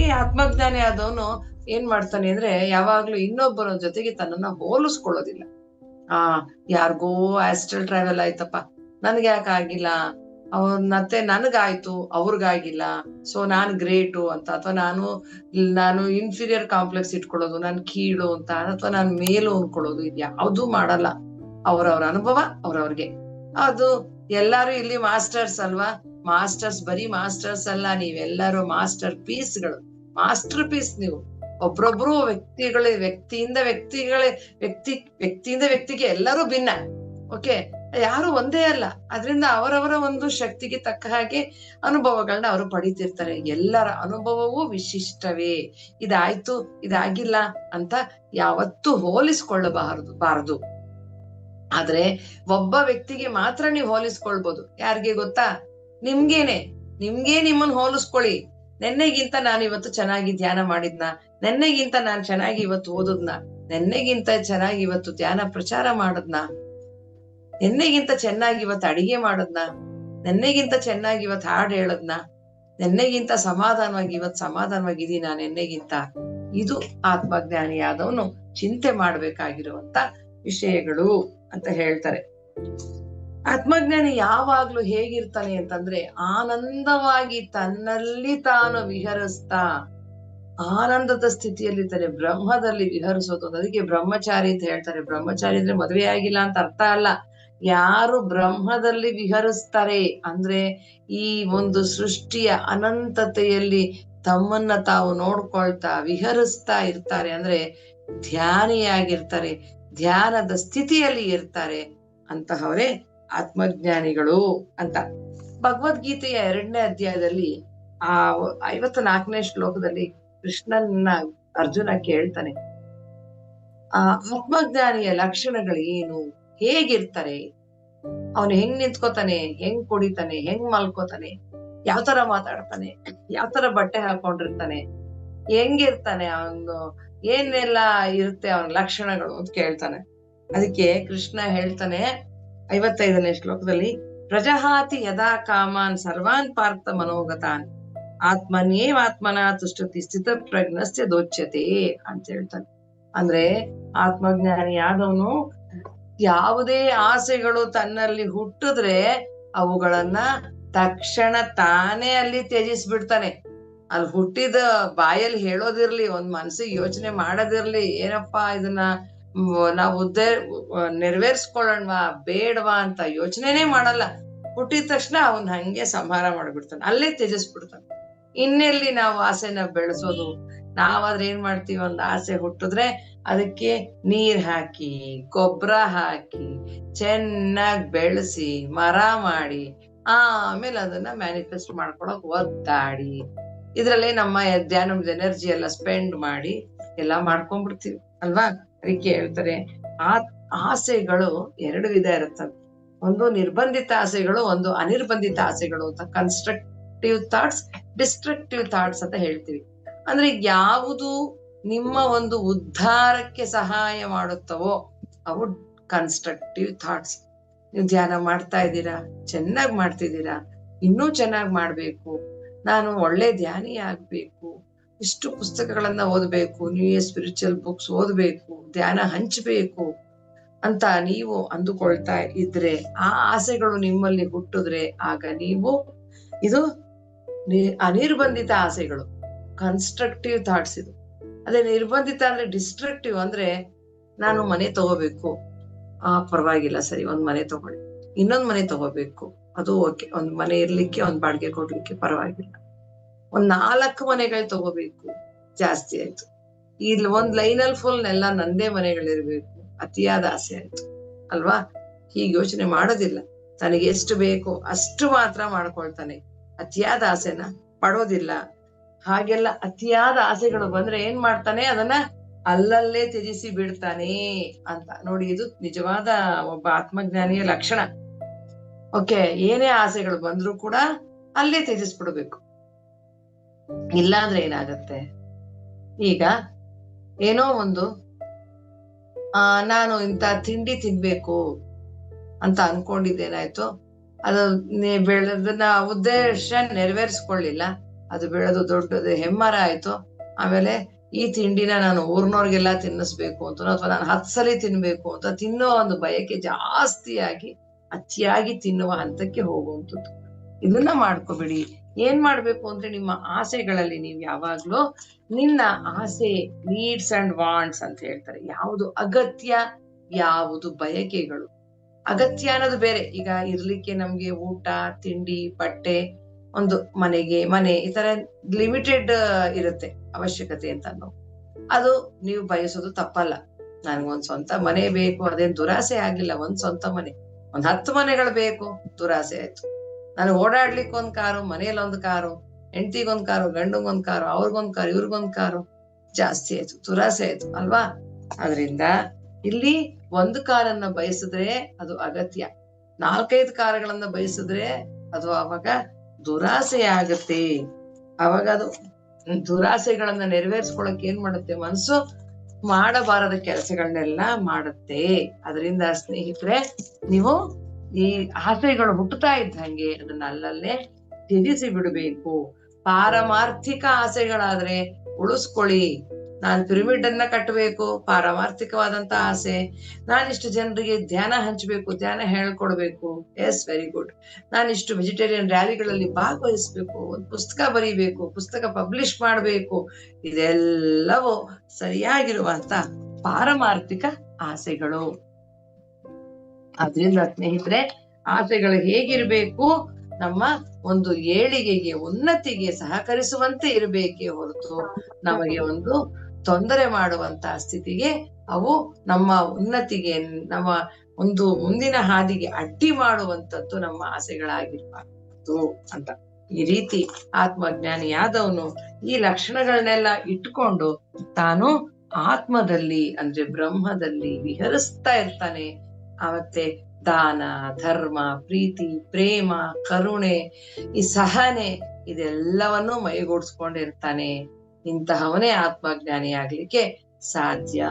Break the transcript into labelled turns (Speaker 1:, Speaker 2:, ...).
Speaker 1: ಹಾಗಾಗಿ ಆತ್ಮಜ್ಞಾನಿ ಆದವನು ಏನ್ ಮಾಡ್ತಾನೆ ಅಂದ್ರೆ ಯಾವಾಗ್ಲೂ ಇನ್ನೊಬ್ಬರ ಜೊತೆಗೆ ತನ್ನನ್ನ ಹೋಲಿಸ್ಕೊಳ್ಳೋದಿಲ್ಲ. ಆ, ಯಾರಿಗೋ ಆಸ್ಟ್ರಲ್ ಟ್ರಾವೆಲ್ ಆಯ್ತಪ್ಪ, ನನ್ಗೆ ಯಾಕೆ ಆಗಿಲ್ಲ? ಅವ್ರ ಮತ್ತೆ ನನ್ಗಾಯ್ತು, ಅವ್ರಿಗಾಗಿಲ್ಲ. ಸೊ ನಾನ್ ಗ್ರೇಟು ಅಂತ, ಅಥವಾ ನಾನು ನಾನು ಇನ್ಫೀರಿಯರ್ ಕಾಂಪ್ಲೆಕ್ಸ್ ಇಟ್ಕೊಳ್ಳೋದು, ನಾನ್ ಕೀಳು ಅಂತ, ಅಥವಾ ನಾನ್ ಮೇಲು ಅನ್ಕೊಳ್ಳೋದು ಇದು ಯಾವ್ದು ಮಾಡಲ್ಲ. ಅವ್ರವ್ರ ಅನುಭವ ಅವ್ರವ್ರಿಗೆ. ಅದು ಎಲ್ಲಾರು ಇಲ್ಲಿ ಮಾಸ್ಟರ್ಸ್ ಅಲ್ವಾ? ಮಾಸ್ಟರ್ಸ್, ಬರೀ ಮಾಸ್ಟರ್ಸ್ ಅಲ್ಲ, ನೀವೆಲ್ಲರೂ ಮಾಸ್ಟರ್ ಪೀಸ್ಗಳು. ಮಾಸ್ಟರ್ ಪೀಸ್ ನೀವು. ಒಬ್ರೊಬ್ರು ವ್ಯಕ್ತಿಗಳೇ, ವ್ಯಕ್ತಿಯಿಂದ ವ್ಯಕ್ತಿಗಳೇ, ವ್ಯಕ್ತಿ, ವ್ಯಕ್ತಿಯಿಂದ ವ್ಯಕ್ತಿಗೆ ಎಲ್ಲರೂ ಭಿನ್ನ. ಓಕೆ ಯಾರು ಒಂದೇ ಅಲ್ಲ. ಅದರಿಂದ ಅವರವರ ಒಂದು ಶಕ್ತಿಗೆ ತಕ್ಕ ಹಾಗೆ ಅನುಭವಗಳನ್ನ ಅವರು ಪಡಿತಿರ್ತಾರೆ. ಎಲ್ಲರ ಅನುಭವವೂ ವಿಶಿಷ್ಟವೇ. ಇದಾಯ್ತು, ಇದಾಗಿಲ್ಲ ಅಂತ ಯಾವತ್ತೂ ಹೋಲಿಸ್ಕೊಳ್ಳಬಾರದು, ಬಾರದು. ಆದ್ರೆ ಒಬ್ಬ ವ್ಯಕ್ತಿಗೆ ಮಾತ್ರ ನೀವು ಹೋಲಿಸ್ಕೊಳ್ಬೋದು. ಯಾರಿಗೆ ಗೊತ್ತಾ? ನಿಮ್ಗೇನೆ. ನಿಮ್ಗೆ ನಿಮ್ಮನ್ನ ಹೋಲಿಸ್ಕೊಳ್ಳಿ. ನೆನ್ನೆಗಿಂತ ನಾನು ಇವತ್ತು ಚೆನ್ನಾಗಿ ಧ್ಯಾನ ಮಾಡಿದ್ನ, ನೆನ್ನೆಗಿಂತ ನಾನು ಚೆನ್ನಾಗಿ ಇವತ್ತು ಓದದ್ನ, ನೆನ್ನೆಗಿಂತ ಚೆನ್ನಾಗಿ ಇವತ್ತು ಧ್ಯಾನ ಪ್ರಚಾರ ಮಾಡದ್ನ, ನೆನ್ನೆಗಿಂತ ಚೆನ್ನಾಗಿ ಇವತ್ತು ಅಡಿಗೆ ಮಾಡದ್ನ, ನೆನ್ನೆಗಿಂತ ಚೆನ್ನಾಗಿ ಇವತ್ತು ಹಾಡು ಹೇಳದ್ನ, ನೆನ್ನೆಗಿಂತ ಸಮಾಧಾನವಾಗಿ ಇವತ್ತು ಸಮಾಧಾನವಾಗಿದ್ದೀನ ನೆನ್ನೆಗಿಂತ? ಇದು ಆತ್ಮಜ್ಞಾನಿಯಾದವನು ಚಿಂತೆ ಮಾಡ್ಬೇಕಾಗಿರುವಂತ ವಿಷಯಗಳು ಅಂತ ಹೇಳ್ತಾರೆ. ಆತ್ಮಜ್ಞಾನಿ ಯಾವಾಗ್ಲೂ ಹೇಗಿರ್ತಾನೆ ಅಂತಂದ್ರೆ ಆನಂದವಾಗಿ ತನ್ನಲ್ಲಿ ತಾನು ವಿಹರಿಸ್ತಾ ಆನಂದದ ಸ್ಥಿತಿಯಲ್ಲಿರ್ತಾನೆ ಬ್ರಹ್ಮದಲ್ಲಿ ವಿಹರಿಸೋದು ಅದಕ್ಕೆ ಬ್ರಹ್ಮಚಾರಿ ಅಂತ ಹೇಳ್ತಾರೆ. ಬ್ರಹ್ಮಚಾರಿ ಅಂದ್ರೆ ಮದುವೆ ಆಗಿಲ್ಲ ಅಂತ ಅರ್ಥ ಅಲ್ಲ. ಯಾರು ಬ್ರಹ್ಮದಲ್ಲಿ ವಿಹರಿಸ್ತಾರೆ ಅಂದ್ರೆ ಈ ಒಂದು ಸೃಷ್ಟಿಯ ಅನಂತತೆಯಲ್ಲಿ ತಮ್ಮನ್ನ ತಾವು ನೋಡ್ಕೊಳ್ತಾ ವಿಹರಿಸ್ತಾ ಇರ್ತಾರೆ ಅಂದ್ರೆ ಧ್ಯಾನಿಯಾಗಿರ್ತಾರೆ, ಧ್ಯಾನದ ಸ್ಥಿತಿಯಲ್ಲಿ ಇರ್ತಾರೆ ಅಂತಹವರೇ ಆತ್ಮಜ್ಞಾನಿಗಳು ಅಂತ. ಭಗವದ್ಗೀತೆಯ ಎರಡನೇ ಅಧ್ಯಾಯದಲ್ಲಿ ಆ ಐವತ್ತ ನಾಲ್ಕನೇ ಶ್ಲೋಕದಲ್ಲಿ ಕೃಷ್ಣನ್ನ ಅರ್ಜುನ ಕೇಳ್ತಾನೆ, ಆ ಆತ್ಮಜ್ಞಾನಿಯ ಲಕ್ಷಣಗಳು ಏನು? ಹೇಗಿರ್ತಾರೆ? ಅವನು ಹೆಂಗ್ ನಿಂತ್ಕೋತಾನೆ? ಹೆಂಗ್ ಕುಡಿತಾನೆ? ಹೆಂಗ್ ಮಲ್ಕೋತಾನೆ? ಯಾವ ತರ ಮಾತಾಡ್ತಾನೆ? ಯಾವ ತರ ಬಟ್ಟೆ ಹಾಕೊಂಡಿರ್ತಾನೆ? ಹೆಂಗಿರ್ತಾನೆ ಅವನು? ಏನೆಲ್ಲ ಇರುತ್ತೆ ಅವನ ಲಕ್ಷಣಗಳು ಅಂತ ಕೇಳ್ತಾನೆ. ಅದಕ್ಕೆ ಕೃಷ್ಣ ಹೇಳ್ತಾನೆ ಐವತ್ತೈದನೇ ಶ್ಲೋಕದಲ್ಲಿ, ಪ್ರಜಹಾತಿ ಯದಾ ಕಾಮಾನ್ ಸರ್ವಾನ್ ಪಾರ್ಥ ಮನೋಗತಾನ್. ಆತ್ಮನ್ಯೇವಾತ್ಮನ ತುಷ್ಟತಿ ಸ್ಥಿತ ಪ್ರಜ್ಞಸ್ಯ ದೋಚ್ಯತೆ ಅಂತ ಹೇಳ್ತಾನೆ ಅಂದ್ರೆ ಆತ್ಮಜ್ಞಾನಿ ಆದವನು ಯಾವುದೇ ಆಸೆಗಳು ತನ್ನಲ್ಲಿ ಹುಟ್ಟಿದ್ರೆ ಅವುಗಳನ್ನ ತಕ್ಷಣ ತಾನೇ ಅಲ್ಲಿ ತ್ಯಜಿಸ್ಬಿಡ್ತಾನೆ. ಅಲ್ಲಿ ಹುಟ್ಟಿದ ಬಾಯಲ್ಲಿ ಹೇಳೋದಿರ್ಲಿ, ಒಂದ್ ಮನ್ಸಿಗೆ ಯೋಚನೆ ಮಾಡೋದಿರ್ಲಿ, ಏನಪ್ಪಾ ಇದನ್ನ ನಾವು ಉದ್ದ ನೆರವೇರಿಸ್ಕೊಳ್ಳೋಣವಾ, ಬೇಡವಾ ಅಂತ ಯೋಚನೆನೇ ಮಾಡಲ್ಲ. ಹುಟ್ಟಿದ ತಕ್ಷಣ ಅವನ್ ಹಂಗೆ ಸಂಹಾರ ಮಾಡ್ಬಿಡ್ತಾನೆ. ಅಲ್ಲೇ ತ್ಯಜಿಸ್ಬಿಡ್ತಾನೆ. ಇನ್ನೆಲ್ಲಿ ನಾವು ಆಸೆನ ಬೆಳೆಸೋದು? ನಾವಾದ್ರೆ ಏನ್ ಮಾಡ್ತೀವಿ? ಒಂದ್ ಆಸೆ ಹುಟ್ಟಿದ್ರೆ ಅದಕ್ಕೆ ನೀರ್ ಹಾಕಿ ಗೊಬ್ಬರ ಹಾಕಿ, ಚೆನ್ನಾಗ್ ಬೆಳೆಸಿ, ಮರ ಮಾಡಿ, ಆಮೇಲೆ ಅದನ್ನ ಮ್ಯಾನಿಫೆಸ್ಟ್ ಮಾಡ್ಕೊಳಕ್ ಒದ್ದಾಡಿ. ಇದ್ರಲ್ಲಿ ನಮ್ಮ ಧ್ಯಾನದ ಎನರ್ಜಿ ಎಲ್ಲ ಸ್ಪೆಂಡ್ ಮಾಡಿ ಎಲ್ಲಾ ಮಾಡ್ಕೊಂಡ್ಬಿಡ್ತೀವಿ. ಅಲ್ವಾ? ಅದಕ್ಕೆ ಹೇಳ್ತಾರೆ? ಆ ಆಸೆಗಳು ಎರಡು ವಿಧ ಇರುತ್ತವೆ. ಒಂದು ನಿರ್ಬಂಧಿತ ಆಸೆಗಳು, ಒಂದು ಅನಿರ್ಬಂಧಿತ ಆಸೆಗಳು ಅಂತ ಕನ್ಸ್ಟ್ರಕ್ಟಿವ್ ಥಾಟ್ಸ್ ಡಿಸ್ಟ್ರಕ್ಟಿವ್ ಥಾಟ್ಸ್ ಅಂತ ಹೇಳ್ತೀವಿ. ಅಂದ್ರೆ ಯಾವುದು ನಿಮ್ಮ ಒಂದು ಉದ್ಧಾರಕ್ಕೆ ಸಹಾಯ ಮಾಡುತ್ತವೋ, ಅವು ಕನ್ಸ್ಟ್ರಕ್ಟಿವ್ ಥಾಟ್ಸ್ ನೀವು ಧ್ಯಾನ ಮಾಡ್ತಾ ಇದ್ದೀರಾ? ಚೆನ್ನಾಗಿ ಮಾಡ್ತಿದ್ದೀರಾ? ಇನ್ನೂ ಚೆನ್ನಾಗಿ ಮಾಡ್ಬೇಕು. ನಾನು ಒಳ್ಳೆ ಧ್ಯಾನಿ ಆಗ್ಬೇಕು ಇಷ್ಟು ಪುಸ್ತಕಗಳನ್ನ ಓದಬೇಕು ನ್ಯೂ ಸ್ಪಿರಿಚುವಲ್ ಬುಕ್ಸ್ ಓದಬೇಕು, ಧ್ಯಾನ ಹಂಚಬೇಕು ಅಂತ ನೀವು ಅಂದುಕೊಳ್ತಾ ಇದ್ರೆ, ಆ ಆಸೆಗಳು ನಿಮ್ಮಲ್ಲಿ ಹುಟ್ಟಿದ್ರೆ ಆಗ ನೀವು ಇದು ಅನಿರ್ಬಂಧಿತ ಆಸೆಗಳು ಕನ್ಸ್ಟ್ರಕ್ಟಿವ್ ಥಾಟ್ಸ್ ಇದು. ಅದೇ ನಿರ್ಬಂಧಿತ ಅಂದ್ರೆ ಡಿಸ್ಟ್ರಕ್ಟಿವ್ ಅಂದ್ರೆ ನಾನು ಮನೆ ತಗೋಬೇಕು. ಆ, ಪರವಾಗಿಲ್ಲ, ಸರಿ, ಒಂದ್ ಮನೆ ತಗೊಳ್ಳಿ. ಇನ್ನೊಂದ್ ಮನೆ ತಗೋಬೇಕು. ಅದು ಓಕೆ, ಒಂದ್ ಮನೆ ಇರ್ಲಿಕ್ಕೆ, ಒಂದ್ ಬಾಡಿಗೆ ಕೊಡ್ಲಿಕ್ಕೆ ಪರವಾಗಿಲ್ಲ. ಒಂದ್ ನಾಲ್ಕು ಮನೆಗಳು ತಗೋಬೇಕು. ಜಾಸ್ತಿ ಆಯ್ತು. ಇಲ್ಲಿ ಒಂದ್ ಲೈನ್ ಅಲ್ಲಿ ಫುಲ್ ಎಲ್ಲ ನಂದೇ ಮನೆಗಳಿರ್ಬೇಕು. ಅತಿಯಾದ ಆಸೆ ಆಯ್ತು. ಅಲ್ವಾ? ಹೀಗೆ ಯೋಚನೆ ಮಾಡೋದಿಲ್ಲ. ತನಗೆ ಎಷ್ಟು ಬೇಕೋ ಅಷ್ಟು ಮಾತ್ರ ಮಾಡ್ಕೊಳ್ತಾನೆ. ಅತಿಯಾದ ಆಸೆನ ಪಡೋದಿಲ್ಲ. ಹಾಗೆಲ್ಲ ಅತಿಯಾದ ಆಸೆಗಳು ಬಂದ್ರೆ ಏನ್ ಮಾಡ್ತಾನೆ? ಅದನ್ನ ಅಲ್ಲಲ್ಲೇ ತ್ಯಜಿಸಿ ಬಿಡ್ತಾನೆ ಅಂತ. ನೋಡಿ, ಇದು ನಿಜವಾದ ಒಬ್ಬ ಆತ್ಮಜ್ಞಾನಿಯ ಲಕ್ಷಣ. ಓಕೆ, ಏನೇ ಆಸೆಗಳು ಬಂದ್ರು ಕೂಡ ಅಲ್ಲೇ ತ್ಯಜಿಸ್ಬಿಡ್ಬೇಕು. ಇಲ್ಲ ಅಂದ್ರೆ ಏನಾಗತ್ತೆ? ಈಗ ಏನೋ ಒಂದು, ಆ, ನಾನು ಇಂತ ತಿಂಡಿ ತಿನ್ಬೇಕು ಅಂತ ಅನ್ಕೊಂಡಿದ್ದೇನಾಯ್ತು? ಅದು ಬೆಳೆದನ್ನ ಉದ್ದೇಶ ನೆರವೇರಿಸ್ಕೊಳ್ಳಿಲ್ಲ. ಅದು ಬೆಳೆದು ದೊಡ್ಡದು ಹೆಮ್ಮರ ಆಯ್ತು. ಆಮೇಲೆ ಈ ತಿಂಡಿನ ನಾನು ಊರ್ನವ್ರಿಗೆಲ್ಲ ತಿನ್ನಿಸ್ಬೇಕು ಅಂತ, ಅಥವಾ ನಾನು ಹತ್ತು ಸಲ ತಿನ್ಬೇಕು ಅಂತ ತಿನ್ನೋ ಒಂದು ಬಯಕೆ ಜಾಸ್ತಿಯಾಗಿ ಅತಿಯಾಗಿ ತಿನ್ನುವ ಹಂತಕ್ಕೆ ಹೋಗುವಂಥದ್ದು. ಇದನ್ನ ಮಾಡ್ಕೋಬೇಡಿ. ಏನ್ ಮಾಡ್ಬೇಕು ಅಂದ್ರೆ ನಿಮ್ಮ ಆಸೆಗಳಲ್ಲಿ ನೀವು ಯಾವಾಗ್ಲೂ ನಿನ್ನ ಆಸೆ ನೀಡ್ಸ್ ಅಂಡ್ ವಾಂಟ್ಸ್ ಅಂತ ಹೇಳ್ತಾರೆ. ಯಾವುದು ಅಗತ್ಯ, ಯಾವುದು ಬಯಕೆಗಳು. ಅಗತ್ಯ ಅನ್ನೋದು ಬೇರೆ. ಈಗ ಇರ್ಲಿಕ್ಕೆ ನಮ್ಗೆ ಊಟ, ತಿಂಡಿ, ಬಟ್ಟೆ, ಒಂದು ಮನೆಗೆ ಮನೆ, ಈ ತರ ಲಿಮಿಟೆಡ್ ಇರುತ್ತೆ ಅವಶ್ಯಕತೆ ಅಂತ ನಾವು ಅದು ನೀವು ಬಯಸೋದು ತಪ್ಪಲ್ಲ. ನನ್ಗೊಂದ್ ಸ್ವಂತ ಮನೆ ಬೇಕು, ಅದೇನ್ ದುರಾಸೆ ಆಗಿಲ್ಲ. ಒಂದ್ ಸ್ವಂತ ಮನೆ. ಒಂದ್ ಹತ್ತು ಮನೆಗಳು ಬೇಕು, ದುರಾಸೆ ಆಯ್ತು. ನಾನು ಓಡಾಡ್ಲಿಕ್ಕೆ ಒಂದ್ ಕಾರು ಮನೇಲಿ ಒಂದ್ ಕಾರು, ಹೆಂಡತಿಗೊಂದ್ ಕಾರು, ಗಂಡಂಗೊಂದ್ ಕಾರು, ಅವ್ರಿಗೊಂದ್ ಕಾರು, ಇವ್ರಿಗೊಂದ್ ಕಾರು. ಜಾಸ್ತಿ ಆಯ್ತು, ದುರಾಸೆ ಆಯ್ತು, ಅಲ್ವಾ? ಅದರಿಂದ ಇಲ್ಲಿ ಒಂದು ಕಾರನ್ನ ಬಯಸಿದ್ರೆ ಅದು ಅಗತ್ಯ. ನಾಲ್ಕೈದು ಕಾರುಗಳನ್ನ ಬಯಸಿದ್ರೆ ಅದು ಅವಾಗ ದುರಾಸೆ ಆಗತ್ತೆ. ಅವಾಗ ಅದು ದುರಾಸೆಗಳನ್ನ ನೆರವೇರಿಸ್ಕೊಳಕ್ ಏನ್ ಮಾಡುತ್ತೆ? ಮನಸ್ಸು ಮಾಡಬಾರದ ಕೆಲಸಗಳನ್ನೆಲ್ಲ ಮಾಡುತ್ತೆ. ಅದರಿಂದ ಸ್ನೇಹಿತರೆ, ನೀವು ಈ ಆಸೆಗಳು ಹುಟ್ಟುತ್ತಾ ಇದ್ದಂಗೆ ಅದನ್ನ ಅಲ್ಲಲ್ಲೇ ತ್ಯಜಿಸಿ ಬಿಡಬೇಕು. ಪಾರಮಾರ್ಥಿಕ ಆಸೆಗಳಾದ್ರೆ ಉಳಿಸ್ಕೊಳ್ಳಿ. ನಾನ್ ಪಿರಮಿಡ್ ಅನ್ನ ಕಟ್ಟಬೇಕು, ಪಾರಮಾರ್ಥಿಕವಾದಂತ ಆಸೆ. ನಾನಿಷ್ಟು ಜನರಿಗೆ ಧ್ಯಾನ ಹಂಚಬೇಕು, ಧ್ಯಾನ ಹೇಳ್ಕೊಡ್ಬೇಕು. ಎಸ್ ವೆರಿ ಗುಡ್ ನಾನಿಷ್ಟು ವೆಜಿಟೇರಿಯನ್ ರ್ಯಾಲಿಗಳಲ್ಲಿ ಭಾಗವಹಿಸ್ಬೇಕು, ಒಂದು ಪುಸ್ತಕ ಬರೀಬೇಕು, ಪುಸ್ತಕ ಪಬ್ಲಿಷ್ ಮಾಡಬೇಕು. ಇದೆಲ್ಲವೂ ಸರಿಯಾಗಿರುವಂತ ಪಾರಮಾರ್ಥಿಕ ಆಸೆಗಳು. ಆದ್ರಿಂದ ಸ್ನೇಹಿತರೆ, ಆಸೆಗಳು ಹೇಗಿರ್ಬೇಕು, ನಮ್ಮ ಒಂದು ಏಳಿಗೆಗೆ, ಉನ್ನತಿಗೆ ಸಹಕರಿಸುವಂತೆ ಇರಬೇಕೇ ಹೊರತು ನಮಗೆ ಒಂದು ತೊಂದರೆ ಮಾಡುವಂತ ಸ್ಥಿತಿಗೆ ಅವು ನಮ್ಮ ಉನ್ನತಿಗೆ, ನಮ್ಮ ಒಂದು ಮುಂದಿನ ಹಾದಿಗೆ ಅಡ್ಡಿ ಮಾಡುವಂತದ್ದು ನಮ್ಮ ಆಸೆಗಳಾಗಿರ್ಬಾರ್ದು ಅಂತ. ಈ ರೀತಿ ಆತ್ಮಜ್ಞಾನಿಯಾದವನು ಈ ಲಕ್ಷಣಗಳನ್ನೆಲ್ಲ ಇಟ್ಕೊಂಡು ತಾನು ಆತ್ಮದಲ್ಲಿ, ಅಂದ್ರೆ ಬ್ರಹ್ಮದಲ್ಲಿ ವಿಹರಿಸ್ತಾ ಇರ್ತಾನೆ. ಮತ್ತೆ ದಾನ ಧರ್ಮ ಪ್ರೀತಿ ಪ್ರೇಮ ಕರುಣೆ ಈ ಸಹನೆ ಇದೆಲ್ಲವನ್ನು ಮೈಗೂಡಿಸ್ಕೊಂಡಿರ್ತಾನೆ. ಇಂತಹವನೇ ಆತ್ಮಜ್ಞಾನಿ ಆಗ್ಲಿಕ್ಕೆ ಸಾಧ್ಯ.